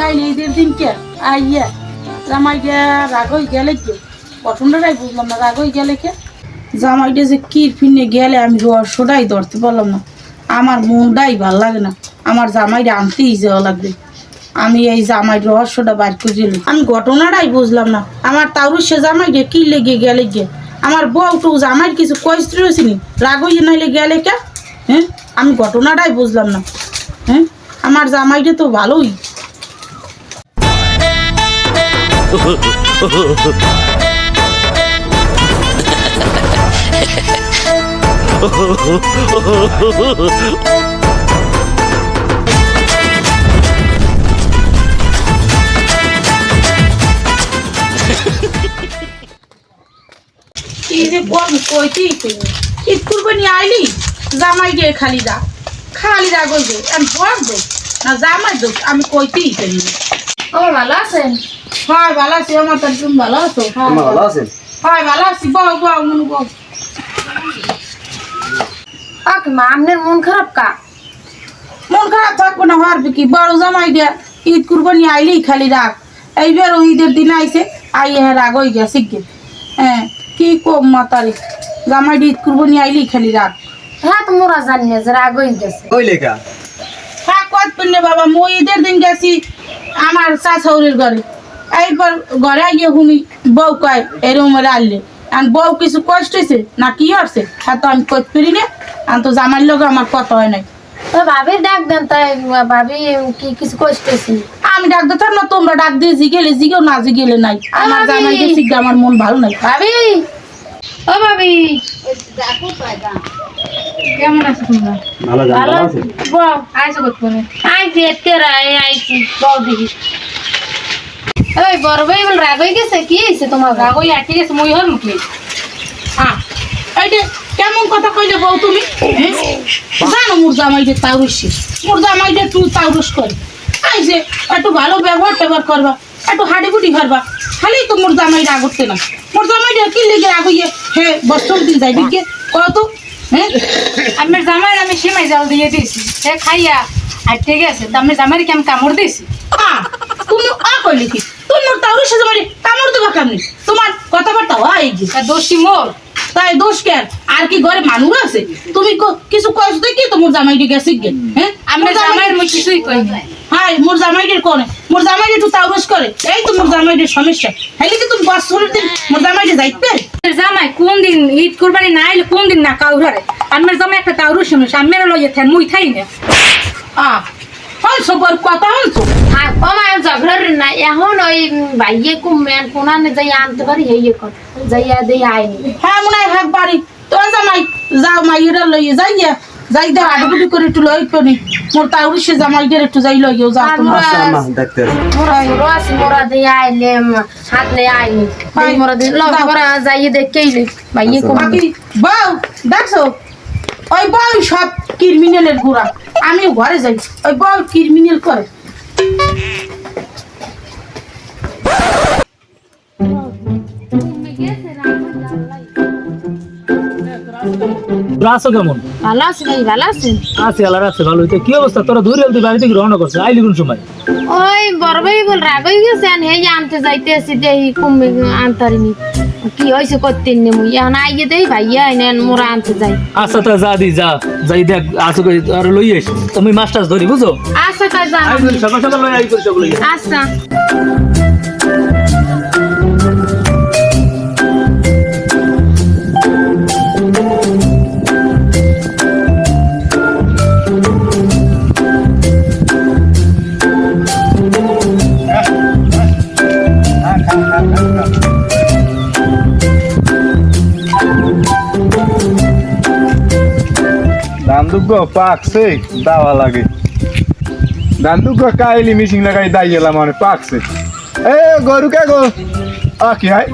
জামাই গাইলে ঈদের দিনকে আইয়া জামাইটা রাগই গেলে কে? পছন্দটাই বুঝলাম না রাগই গেলে কে? জামাইটা যে কির ফিনে গেলে আমি রহস্যটাই ধরতে পারলাম না। আমার মনটাই ভালো লাগে না। আমার জামাইটা আনতেই যাওয়া লাগবে। আমি এই জামাইয়ের রহস্যটা বাইর করে দিলাম। আমি ঘটনাটাই বুঝলাম না। আমার তারু সে জামাইটা কি লেগে গেলে গে আমার বউটু জামাইয়ের কিছু কষ্ট রয়েছে নি? রাগই নাইলে গেলে কে? হ্যাঁ? আমি ঘটনাটাই বুঝলাম না। হ্যাঁ? আমার জামাইটা তো ভালোই। এই যে বল কইতেই কইনি ঈদ কুরবানি আইলি? জামাই গে খালি দা। খালি দা গই আমি বল দো। না, জামাই দো আমি কইতেই কইনি ও ভালো আছেন? হয় ভালো আছি আমার তার তুমি ভালো আছো? ভালো আছেন? হয় ভালো আছি বউ বউ মনু বউ মা মন খারাপ কা? মন খারাপ থাকব না হওয়ার কি? বড় জামাই দিয়া ঈদ কুরবানি আইলি খালি রাখ এইবার ঈদের দিন আইছে আই হ্যাঁ রাগ হয়ে গেছে গে হ্যাঁ কি কম মাতারি জামাই ঈদ কুরবানি আইলি খালি রাখ হ্যাঁ তো মোরা জানি না যে রাগ হয়ে গেছে। ওই লেখা। হ্যাঁ কত বাবা মই ঈদের দিন গেছি আমার শাশুড়ির ঘরে। এইবার ঘরে গিয়ে শুনি বউ কয় এরকম আনলে আর বউ কিছু কষ্ট হয়েছে না কি হচ্ছে হ্যাঁ তো আমি কত পারি না। আর তো জামাইর লোক আমার কথা হয় নাই। তো ভাবি ডাক দেন তাই ভাবি কি কিছু কষ্টেছি আমি ডাক দিতাম না তোমরা ডাক দিয়ে জিগেলে জিগেও না জিগেলে নাই। আমার আমি- জামাইকে জিগে আমার মন ভালো নাই। ভাবি! ও ভাবি! কেমন আছো তোমরা? ভালো ভালো বল আইসো কত করে আইছি এতে আইছি বল দেখি। ওই বড় ভাই বল রাগ হয়ে গেছে? কি হয়েছে তোমার? রাগ রাগই আটকে গেছে মই হল মুখে হ্যাঁ এইটা কেমন কথা কইলে বউ তুমি? হ্যাঁ? জানো মোর জামাইকে তাউরুসি মোর জামাইটা তুই তাউরুস করে। আই যে একটু ভালো ব্যবহার ট্যাবহার করবা একটু হাঁটি ফুটি করবা। খালি তো মোর জামাই রাগ করতে না। মোর জামাইটা কি লেগে রাগ হইয়ে? হে বস্ত্র দিন যাই দিকে কত হ্যাঁ? আমার জামাই আমি সিমাই জাল দিয়ে দিয়েছি। সে খাইয়া আর ঠিক আছে তো আমি জামাই কেমন কামড় দিয়েছি? তুমি আ কইলে কি তুমি মোর তাউরুসে জামাই কামড় দেবা কেমনি তোমার মোর? তাই দোষ কেন আর? কি ঘরে মানুষ আছে? তুমি কিছু কষ্ট দেখি তো মোর জামাইটি গেছে গে হ্যাঁ? আমি মোর জামাই জামাইয়ের মুখ কিছুই কই হাই মোর জামাইটির কোনে? মোর জামাইটি একটু তাউরস করে। এই তো মোর জামাইটির সমস্যা। হেলে কি তুমি বছরের দিন মোর জামাইটি যাইতে? জামাই কোন দিন ঈদ কুরবানি না আইলে কোন দিন না কাউরে? আমার জামাই একটা তাউরু সমস্যা। আমি লইয়ে থান মুই থাই না। আ হল সবর কথা হলছো? ও মা ঝগড়ার না এখন ওই ভাইয়ে কুমেন কোনানে যাই আনতে পারি হেয়ে কর যাইয়া দেই আইনি। হ্যাঁ মনে হয় হাক বাড়ি। তো জামাই যাও মাইয়েরা লইয়ে যাইয়া যাই দে আডুগুডি করে একটু লই করি মোর তাউরিসে জামাইদের একটু যাই লইও যাও তোমার আমরা- আচ্ছা দেখতে মোরা আছি মোরা দিয়ে আইলে হাত লে আইনি। মোরা দিয়ে লগ যাও। মোরা যাইয়ে দেখেইলে ভাইয়ে আচ্ছা, কুম বাকি বউ দেখছ? ওই বউ সব ক্রিমিনালের গুড়া। আমি ঘরে যাই। ওই বউ ক্রিমিনাল করে। আছো কেমন? ভালো আছি ভাই ভালো আছেন আছি আল্লাহ রাখছে ভালো হইতে। কি অবস্থা? তোরা দূরে হলতে রওনা করছে? আইলি কোন সময়? ওই বড় ভাই বল রাগ হয়ে হেই আনতে যাইতে আছি দেই কুমে আনতারিনি। কি হয়েছে করতেন নে মুই? এখন আইয়ে দেই ভাইয়া আইনে মোরা আনতে যাই। আচ্ছা তা যা দি যা। যাই দেখ আসো কই আর লই এস তুমি টাছ ধরি বুঝো আচ্ছা তা যা। সকাল সকাল লই আই করি সব লই আচ্ছা। দান্দুগ্গ পাকছে, দাওয়া লাগে। দান্দুগ্গ কাইলি মিশিং লাগাই দাই গেলাম মানে পাকছে। এ, গরু কে গো? আ, কি হয়?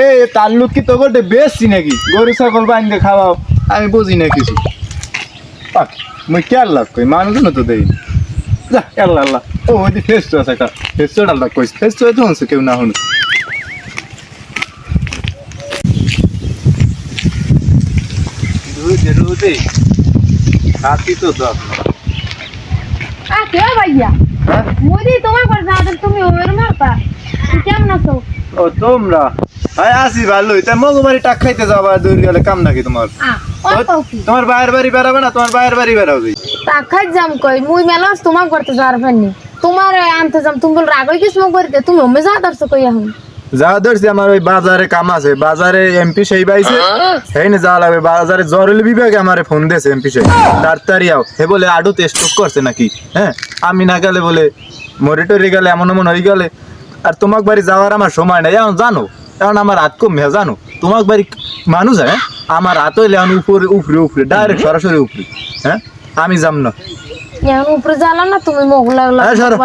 এ তাল্লুক কি তো গোটে বেশি নাকি? গরু, ছাগল বাইন্দে খাওয়াও, আমি বুঝি না কিছু। মুই কেয়ার লাগ কই মানুষ না তো দেই যা আল্লাহ আল্লাহ ও, ওই যে ফেস আছে একটা ফেস তো ডাল কইস ফেস তো তো হচ্ছে কেউ না হন রুদে। হাতি তো দশ আ কে ভাইয়া? হ্যাঁ? মোদি তোমার যাদের তুমি ওর কেমন আছো? ও তোমরা? আয় আসি ভালোই তা মগবাড়ি টাক খাইতে যাবা দূর গেলে কাম নাকি তোমার? তোমার বাইরের বাড়ি বেড়াবে না? তোমার বাইরের বাড়ি বেড়াবে টাকা যাম কই? মুই মেলাস তোমার করতে যার ফেননি তোমার আনতে যাম তুমি বল রাগই কিছু করতে তুমি ওমে যা দারছো কই এখন যা ধরছি আমার ওই বাজারে কাম আছে, বাজারে এমপি সেই পাইছে এই না যা লাগবে, বাজারে জরুরি বিভাগে আমারে ফোন দিয়েছে এমপি সেই তাড়াতাড়ি আও। হে বলে আডু টেস্ট করছে নাকি? হ্যাঁ? আমি না গেলে বলে মরে টরে গেলে এমন এমন হয়ে গেলে। আর তোমাক বাড়ি যাওয়ার আমার সময় নাই। এখন জানো, এখন আমার হাত কমে জানো? তোমাক বাড়ি মানুষ হ্যাঁ? আমার হাত হইলে এখন উপরে উপরে উপরে ডাইরেক্ট সরাসরি উপরে। হ্যাঁ? আমি যাম না। এখন উপরে জ্বালা না তুমি মুখ লাগলা সরো,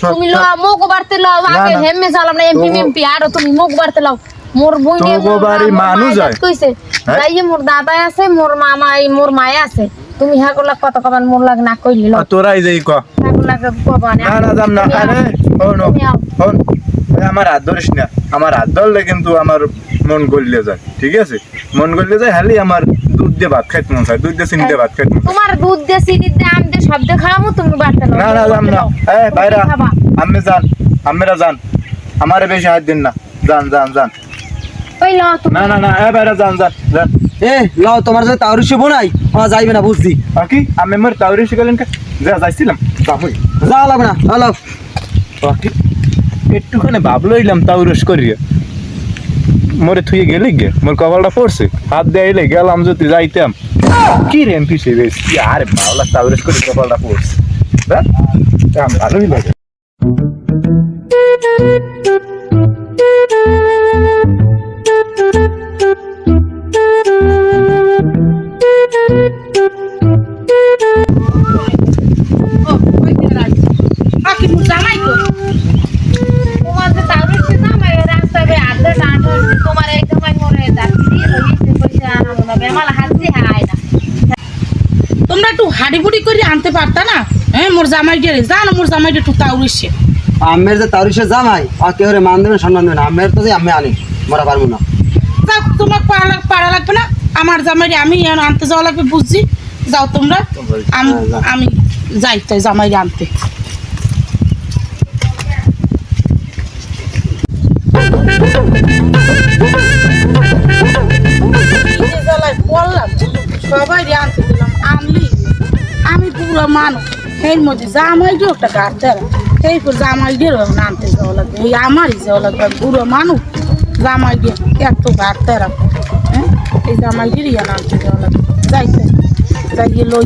সরো, তুমি লো মুখ বাড়তে লাও আগে। হেমে জ্বালাম না এমপি এমপি আর তুমি মুখ বাড়তে লাও। মোর বই বাড়ি মানুষ হয়? কইছে। হ্যাঁ? মোর দাদা আছে মোর মামা এই মোর মায়া আছে। তুমি হাগুলা কত কবান মোর লাগ না কইলি তোরাই যাই ক। না। আরে আমার হাত ধরিস না। আমার হাত ধরলে কিন্তু আমার মন গলিয়ে যায় ঠিক আছে? মন গলিয়ে যায় হালি আমার দুধ দিয়ে ভাত খাইতে মন চায় দুধ দিয়ে চিনি দিয়ে ভাত খাইতে মন তোমার দুধ দিয়ে চিনি দিয়ে আম দিয়ে সব দিয়ে খাওয়াবো তুমি না না যাম না। এ বাইরা খাবা। আমি যান আমেরা যান। আমারে বেশি হাত দিন না। যান যান যান। ওই লাও তুমি। না না না এ বাইরা যান যান যান। এ লাও তোমার যে তাওরি শুভ নাই আমার যাইবে না বুঝছি। বাকি আমি মোর তাউরি শিখালেন যা যাইছিলাম। যাবই যাওয়া লাগবে না হ্যালো বাকি একটুখানি ভাবলো ইলাম তাউরস করিয়া। মোরে থুয়ে গেলি গে, মোর কপালটা পড়ছে, হাত দেয়াইলে গেলাম যদি যাইতাম। কি রে এমপি সে বেশ, কি আরে বাবলা তাউরস করে কপালটা পড়ছে। ভালোই লাগে। ও না না। তোমরা একটু হাড়ি বুড়ি করে আনতে পারতা না? হ্যাঁ মোর জামাই গেলে জানো মোর জামাই একটু তাউরিসে আমের যে তাওরি সে জামাই আর কেউ রে মান দেবেন সম্মান দেবেন আমের তো যে আমি আনি মরা পারব না। যাও তোমার পাড়া লাগ পাড়া লাগবে না? আমার জামাই আমি আনতে যাওয়া লাগবে বুঝছি? যাও তোমরা আম- হ্যাঁ, আমি যাই তাই জামাই আনতে। এই যে জ্বালায় বললাম, সবাই আনতে দিলাম আনলি আমি পুরো মানুষ। এর মধ্যে জামাই দিয়ে একটা গাছ দেয় এই পর জামাই দিয়ে আনতে যাওয়া লাগবে। এই আমারই যাওয়া লাগবে। পুরো মানুষ। জামাই দিয়ে এত গাছ দেয় হ্যাঁ? এই জামাই দিয়ে আনতে যাওয়া লাগবে। যাইতে যাইয়ে লই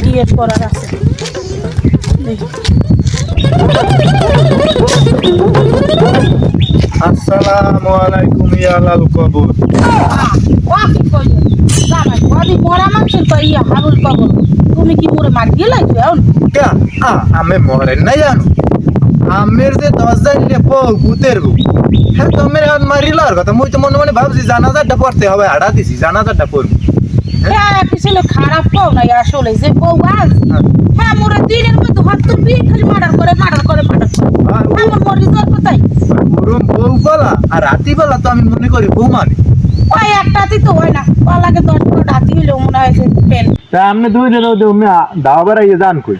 ডিএড করার আছে। দেখি। আসসালামু আলাইকুম ইয়া লাল কবুর। তুমি কি মোরে মার গেলাই কে আ আমি মরে না জানো আমের যে দশ জাইলে বউ ভূতের বউ হ্যাঁ তো আমি এখন মারিলার কথা। মুই তো মনে মনে ভাবছি জানাজারটা পড়তে হবে হাড়া দিছি জানাজারটা পড়ব। হ্যাঁ কিছু খারাপ পাও নাই আসলে যে বউ আজ হ্যাঁ। মোরা দিনের মধ্যে হাত তো বিয়ে খালি মার্ডার করে মার্ডার করে মার্ডার করে। আর আমার মরি তোর কোথায়? গরম বউ বলা আর রাতি বেলা তো আমি মনে করি বউ মানে। ওই একটাতে তো হয় না পালাকে দশ পনেরো রাতি হইলে মনে হয় যে পেন তা আপনি দুই দিন ওদের আমি দাওয়া বেড়াইয়ে যান কই?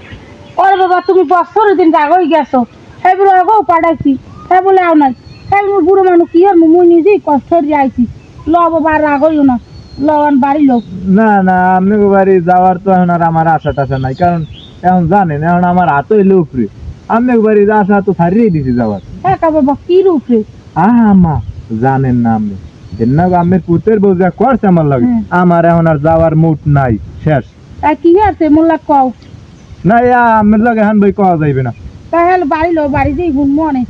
ওরে বাবা তুমি বছরের দিন আগেই গেছো। হ্যাঁ বলে আগেও পাঠাইছি। হ্যাঁ বলে আও নাই। হ্যাঁ মোর বুড়ো মানুষ কি আর মুই নিজেই কষ্ট করে আইছি। ল বাবা আর আগইও না। লওয়ান বাড়ি লোক। না না আপনি বাড়ি যাওয়ার তো এখন আর আমার আশা টাশা নাই কারণ এখন জানেন এখন আমার হাত হইলে উপরে আপনি বাড়ি আশা তো ছাড়িয়ে দিছি যাওয়ার। হ্যাঁ বাবা কি রূপে আহা মা জানেন না আপনি এন্না আমের পুতের বউ যা করছে আমার লাগে আমার এখন আর যাওয়ার মুড নাই শেষ। কি আছে মোল্লা কও। না ইয়া আমের লাগে এখন বই কওয়া যাইবে না। তাহলে বাড়ি লো বাড়ি যেই মনে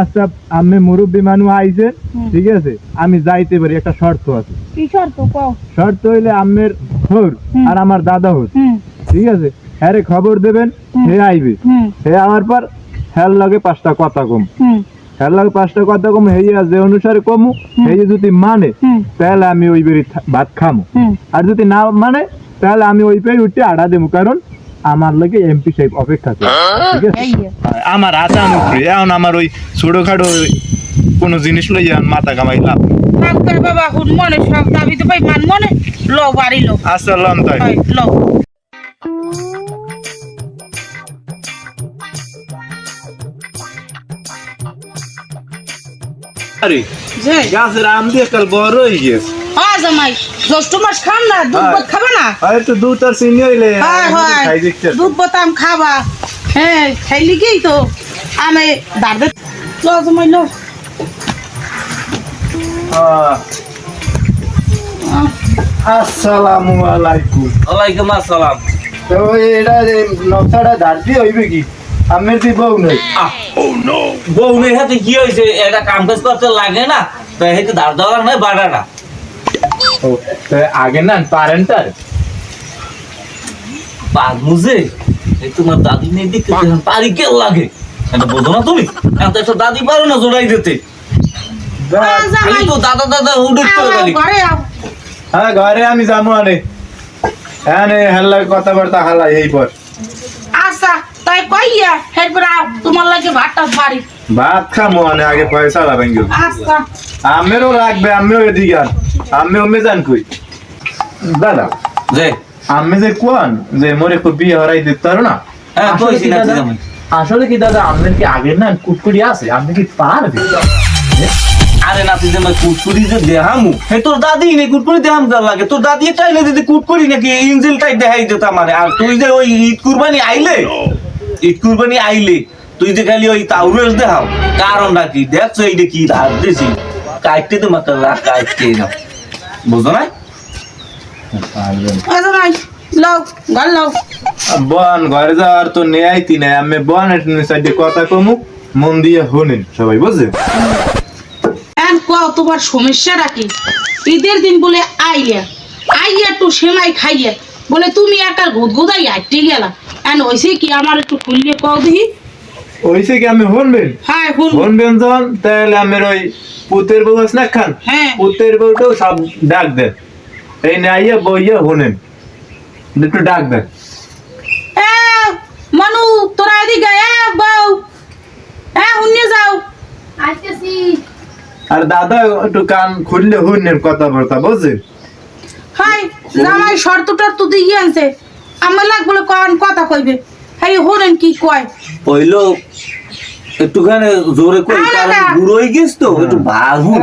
আচ্ছা আমি মুরব্বী মানুষ আইছে ঠিক আছে? আমি যাইতে পারি একটা শর্ত আছে। কি শর্ত? কও। শর্ত হইলে আমের হর। আর আমার দাদা হর ঠিক আছে? হ্যাঁ খবর দেবেন হে আইবে। হে আমার পর হ্যার লাগে পাঁচটা কথা কম। হ্যার লাগে পাঁচটা কথা কম হেইয়া যে অনুসারে কমু। হেই যদি মানে তাহলে আমি ওই বেরি ভাত খামু। আর যদি না মানে তাহলে আমি ওই পেয়ে উঠে আড়া দেবো কারণ আমার লাগে এমপি সাহেব অপেক্ষা করে। হ্যাঁ? ঠিক আছে? আমার আশা আমি এখন আমার ওই ছোটখাটো কোনো জিনিস লইয়া মাথা কামাই লাভ বাড়ি আরে কাল বড় হয়ে গেছে। জ্যৈষ্ঠ মাস খান না দুধ ভাত খাবে না? আর একটু দুধ আর চিনি হইলে হয় হয়। খাই দেখতে দুধ বাতাম খাবা। হ্যাঁ খাইলি কি তো? আমি দাঁড়ে ল জামাই লো। আসসালামু আলাইকুম। ওয়ালাইকুম আসসালাম। তো এটা নকশাটা ধারতি হইবে কি? আমের দি বউ নাই। বউ মেয়ে হাতে কি হয়েছে এটা কাম কাজ করতে লাগে না। তো হেতে দাঁড় দেওয়ার নয় বাড়াটা। ও আগে না পারেন তার পাগ মুজে? এই তোমার দাদি নেই দেখতে পারি। কে লাগে। এটা বোঝো না তুমি? এখন তো একটা দাদি পারো না জোড়াই দিতে। খালি তো দাদা দাদা উঠে ঘরে হ্যাঁ ঘরে আমি যাব আনে হ্যাঁ হেল্লা কথাবার্তা হালাই এই পর আচ্ছা তাই কইয়া এরপর আও তোমার লাগে ভাতটা বাড়ি। ভাত খামো আনে আগে পয়সা গেল আমেরও লাগবে আমিও এদিকে আন। আমি যান কই? দাদা যে? আমি যে কোন যে মোরে খুব বিয়ে হরাই দিতে পারো না? হ্যাঁ আসলে কি দাদা? কি আমাদের কি আগের না কুটকুটি আছে? আপনি কি পারবে? আরে নাতি যে কুটকুড়ি যে দেহামু হে তোর দাদি নে কুটকুড়ি দেহাম যা লাগে। তোর দাদি চাইলে যদি কুটকুড়ি নাকি ইঞ্জিল টাইপ দেখাই দিত মানে আর তুই যে ওই ঈদ কুরবানি আইলে ঈদ কুরবানি আইলে তুই যে খালি ওই তাউরেস দেখাও কারণটা কি? দেখছ এইটা কি রাত দিছি? কাইটে তো মাত্র রাত কাইটে না। বুঝো না বন ঘরে যাওয়ার তো নেয়াই তি নাই। আমি বন সাইডে কথা কমু মন দিয়ে শুনেন সবাই বুঝছে এন কও তোমার সমস্যাটা কি? ঈদের দিন বলে আইয়া আইয়া একটু সেমাই খাইয়া বলে তুমি একার গুদগুদাই আটতে গেলা। এন হইছে কি আমার একটু খুললে কও দিহি ওইসে কি আমি শুনবেন? হ্যাঁ হুন শুনবেন যখন তাহলে আমার ওই পুতের বউ আছে না খান? হ্যাঁ। পুতের বউটাও সব ডাক দেন। এই নাইয়া বইয়া শুনেন। একটু ডাক দেন। এ মানু তোরা এদিকে এ বউ। এ হুনিয়ে যাও। আর দাদা একটু কান খুললে শুনেন কথাবার্তা বুঝছেন? হাই জামাই শর্ত টর্ত দিয়ে আনছে। আমার লাগ বলে কন কথা কইবে। হ্যাঁ হরেন কি কয়? একটুখানি জোরে কই কারণ হয়ে গেছ তো একটু বার হুন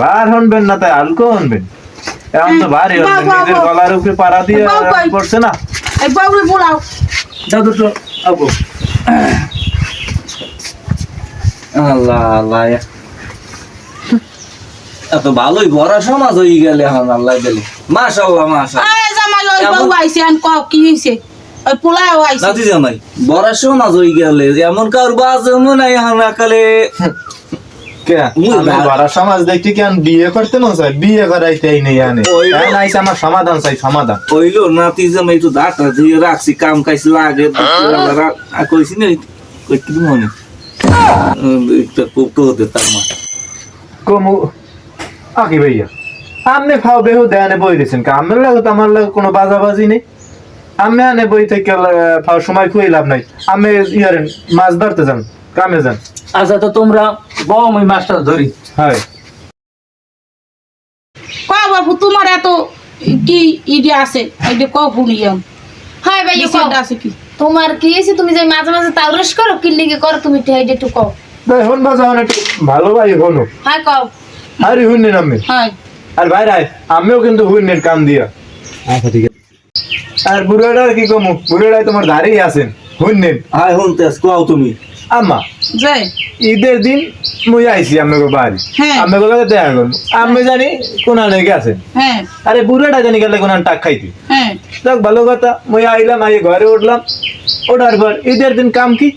বার হনবেন না তাই হালকা হনবেন। এখন তো ভারী হনবেন নিজের গলার উপরে পাড়া দিয়ে। পড়ছে না? এই বউরে বলাও। দাদু তো আবো আল্লাহ আল্লাহ এত ভালোই বড় সমাজ হয়ে গেলে এখন আল্লাহ গেলে মাশাল্লাহ মাশাল্লাহ আরে জামাই ওই বউ আইছে আন কও কি হইছে? ওই পোলাও আইছে। নাতি জামাই বড় সমাজ গেলে এমন কার বাজ কে? বড় সমাজ দেখি কেন বিয়ে করতে চাই বিয়ে করাইতেই নেই আনে। তো। আমার সমাধান চাই সমাধান। নাতি জামাই দিয়ে রাখছি কাম কাইছি লাগে কইছি না কই মনে? একটা কোপটো হতে তার মা। কমু আকি ভাইয়া বেহু দেয়ানে বই দিয়েছেন কা? আমার লাগে তো আমার লাগে কোনো বাজাবাজি নেই। আমি আনে বই থেকে সময় খুঁয়ে লাভ নাই। আমি ইয়ারে মাছ ধরতে যান কামে যান আচ্ছা তো তোমরা বম ওই মাছটা ধরি। হয়। বাবু তোমার এত কি ইডে আছে? এইটা কও শুনিয়াম হাই ভাই আছে কি? তোমার কি হয়েছে? তুমি যে মাঝে মাঝে তাউরেস করো কি লিগে করো তুমি ঠাইডে একটু কও। তাই হন বাজা হন একটু ভালো ভাই হনো। হাই কও। আরে হুননি আমি হ্যাঁ। আর ভাই রায় আমিও কিন্তু হুননির কাম দিয়া। আচ্ছা ঠিক আছে। আর বুড়োটার কি কমু? বুড়োটাই তোমার ধারেই আছেন। হাই হুনতেস কও তুমি? আম্মা যাই। ঈদের দিন মুই আইছি আমাকে বাড়ি। হ্যাঁ। আমাকে লগে দেখা করব। আমি জানি কোনানে গেছেন হ্যাঁ। আরে বুড়াটা জানি গেলে টাক খাইতি। হ্যাঁ। ভালো কথা। মুই আইলাম আই ঘরে উঠলাম। ওঠার পর ঈদের দিন কাম কি?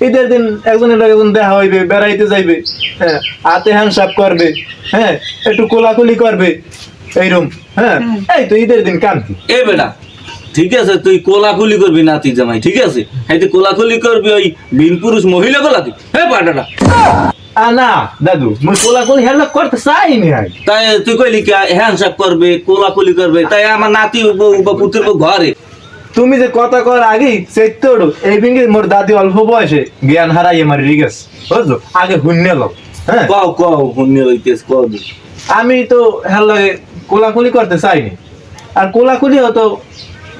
ঈদের দিন একজনের লগে একজন দেখা হইবে বেড়াইতে যাইবে হ্যাঁ হাতে হ্যান্ডসাপ করবে হ্যাঁ একটু কোলাকুলি করবে এইরকম হ্যাঁ এই তো ঈদের দিন কাম কি? এ বেটা ঠিক আছে তুই কোলাকুলি করবি নাতি জামাই ঠিক আছে? এই তুই কোলাকুলি করবি ওই বিন পুরুষ মহিলা কোলাকি হে পাটাটা। না দাদু মুই কোলাকুলি হেল্প করতে তাই তুই কইলি কি হ্যান্ডশেক করবে কোলাকুলি করবে তাই আমার নাতি বা পুত্রের ঘরে। তুমি যে কথা কর আগে এই বিঙ্গে মোর দাদি অল্প বয়সে জ্ঞান হারাইয়ে মারি রিগেস বুঝছ? আগে লোক হ্যাঁ? কও কও কও আমি তো হ্যালো কোলাকুলি করতে চাইনি। আর কোলাকুলি হতো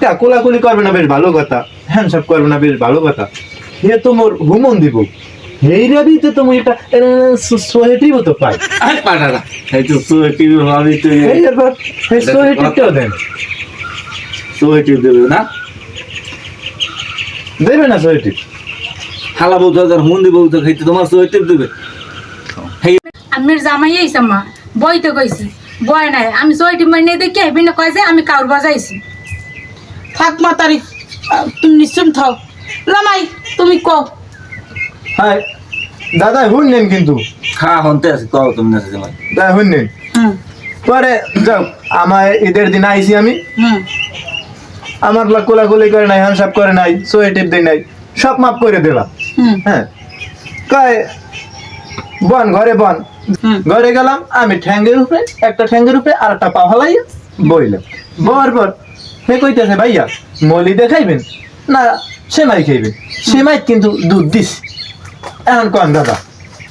তা কোলাকুলি করবে না বেশ ভালো কথা। হ্যান্ডসাপ করবে না বেশ ভালো কথা। এ তো মোর হুমন দিব। তো তুমি এটা সোহেটিও তো পাই। আরে পাঠারা এই তো সোয়েটিভ ভাবি তুই। এই এবার সোহেটিও দেন। সোয়েটিভ দেবে না? দেবে না সোহেটি হালা বউ দরকার হুন্দি বউ তো খাইতে তোমার সোয়েটিভ দেবে। আমের জামাই আইছে মা। বইতে কইছি। বয় নাই আমি ছয়টি মানে দেখে হেবি না কয় যে আমি কাউর বাজাইছি। থাক মাতারি আহ, তুমি নিশ্চিন্ত থাও জামাই তুমি কও। হ্যাঁ দাদা শুনলেন কিন্তু। হ্যাঁ হন্তে আছে কও তুমি না জামাই দাদা শুনলেন হুম। পরে যাও আমার ঈদের দিন আইছি আমি। হুম। আমার লা কোলাকুলি করে নাই হ্যান্ডসাপ করে নাই সোয়েটিভ দেয় নাই সব মাপ করে দিলাম হুম। হ্যাঁ। কয় বন ঘরে বন। হুম। ঘরে গেলাম আমি ঠ্যাঙ্গের উপরে একটা ঠ্যাঙ্গের উপরে আর একটা পা হালাইয়া বইলাম। বর পর হে কইতেছে ভাইয়া মলি দেখাইবেন? না সেমাই খাইবেন সেমাই কিন্তু দুধ দিস। এখন কন দাদা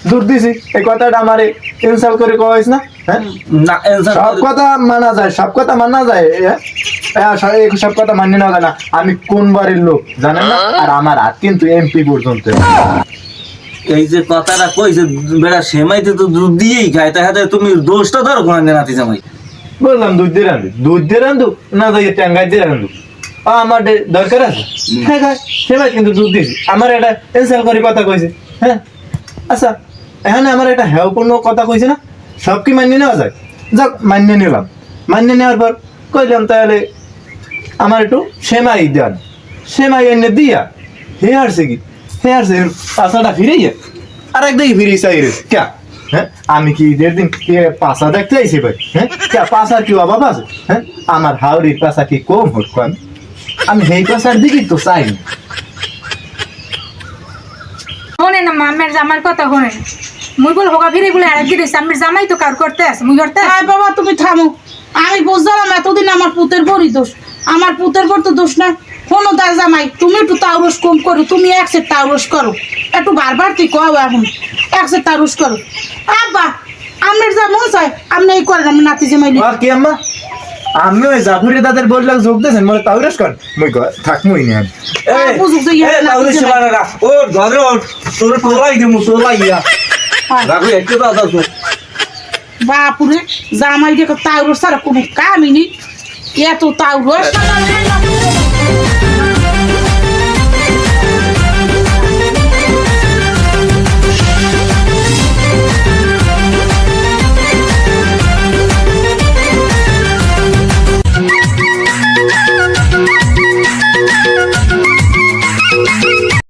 দুধ দিছি। এই কথাটা আমারে ইনসাল করে কইস না হ্যাঁ? না সব কথা মানা যায় সব কথা মানা যায়? হ্যাঁ, সব- কথা মান্য না না আমি কোন বাড়ির লোক জানেন না? আর আমার হাত কিন্তু এমপি পর্যন্ত। এই যে কথাটা কইছে বেড়া সেমাইতে তো দুধ দিয়েই খায় তাহলে তুমি দোষটা ধরো কোন নাতি জামাই। বললাম দুধ দিয়ে রান্ধু দুধ দিয়ে রান্ধু না যাই ট্যাঙ্গাই দিয়ে রান্ধু আমার দরকার আছে? হ্যাঁ হ্যাঁ সেবার কিন্তু দুধ দিয়েছি। আমার এটা ক্যান্সেল করে কথা কইছে। হ্যাঁ? আচ্ছা এখানে আমার একটা হেয়পূর্ণ কথা কইছে না? সব কি মান্য নেওয়া যায়? যাক মান্য নিলাম। মান্য নেওয়ার পর কইলাম তাহলে আমার একটু সেমাই দেন। সেমাই এনে দিয়া হে আসছে কি? হে আসছে পাশাটা ফিরে আর একদিকে ফিরে চাই রে ক্যা? হ্যাঁ? আমি কি ঈদের দিন কে পাশা দেখতে আইছি ভাই হ্যাঁ? পাশা কি অভাব আছে হ্যাঁ? আমার হাওড়ির পাশা কি কম হোক কম আমি সেই পাশার দিকেই তো চাই না। শোনে না মা আমের জামার কথা শোনে মুই বল হোগা ফিরে বলে আরেক দিয়েছি আমের জামাই তো কার করতে আছে মুই করতে। আয় বাবা তুমি থামো। আমি বুঝলাম এতদিন আমার পুতের বড়ই দোষ। আমার পুতের বর তো দোষ না। কোনো তার জামাই তুমি একটু তাউরস কম করো তুমি এক সেট তাউরস করো। একটু বারবার তুই কও এখন। এক সেট তাউরস করো। আব্বা আপনার যা মন চায় আপনি এই করেন আমি নাতি জামাই নিয়ে। আর কি আম্মা? আমি ওই জাফরি দাদের বললাম যোগ দিয়েছেন মানে তাউরেস কর মুই থাক মুই নি আমি আর বুঝুক যে নাতি তাহলে জামাই। সেমানা ও ধরে ওঠ তোর তোলাই দিমু তোলাই ইয়া। হয়। রাখো একটু দাদা তো বাপুরে জামাই দেখো তাউরস ছাড়া কোনো কামই নেই। এত তাউরস